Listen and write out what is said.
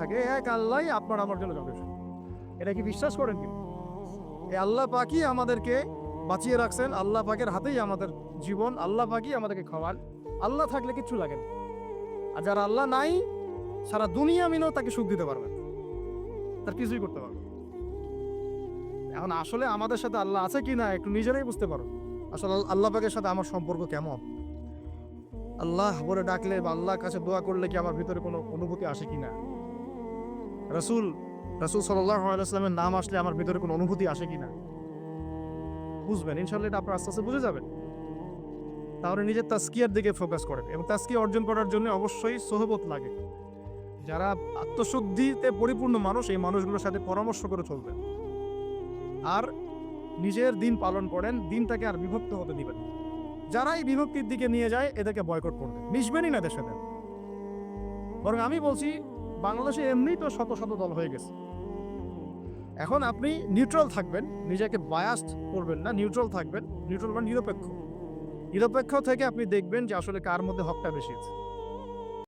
থাকে। এক আল্লাহ আপনার আমার জন্য যথেষ্ট। এটা কি বিশ্বাস করেন কিন্তু এই আল্লাহ পাকই আমাদেরকে বাঁচিয়ে রাখছেন। আল্লাহ পাকের হাতেই আমাদের জীবন। আল্লাহ পাকই আমাদেরকে খাওয়ান। আল্লাহ থাকলে কিচ্ছু লাগে না। আর যারা আল্লাহ নাই, সারা দুনিয়া মিলেও তাকে সুখ দিতে পারবে না। তার কিছুই করতে পারবে এখন আসলে আমাদের সাথে আল্লাহ আছে কি না, একটু নিজেরাই বুঝতে পারো। আসলে আল্লাহ পাকের সাথে আমার সম্পর্ক কেমন? আল্লাহ বলে ডাকলে বা আল্লাহর কাছে দোয়া করলে কি আমার ভিতরে কোনো অনুভূতি আসে কি না? রসুল রসুল আলাইসলামের নাম আসলে আমার ভিতরে কোনো অনুভূতি আসে কি না বুঝবেন ইনশাল্লাহ এটা আপনার আস্তে আস্তে বুঝে যাবেন। তাহলে নিজের তাস্কিয়ার দিকে ফোকাস করেন এবং তাস্কিয়া অর্জন করার জন্য অবশ্যই সহবত লাগে। যারা আত্মশুদ্ধিতে পরিপূর্ণ মানুষ, এই মানুষগুলোর সাথে পরামর্শ করে চলবেন। আর নিজের দিন পালন করেন, দিনটাকে আর বিভক্ত হতে দিবেন। যারা এই বিভক্তির দিকে নিয়ে যায়, এদেরকে বয়কট করবেন। মিশবেনই না এদের সাথে বরং আমি বলছি বাংলাদেশে এমনি তো শত শত দল হয়ে গেছে। এখন আপনি নিউট্রাল থাকবেন, নিজেকে বায়াস্ট করবেন না নিউট্রাল থাকবেন নিউট্রাল মানে নিরপেক্ষ। নিরপেক্ষ থেকে আপনি দেখবেন যে আসলে কার মধ্যে হকটা বেশি আছে।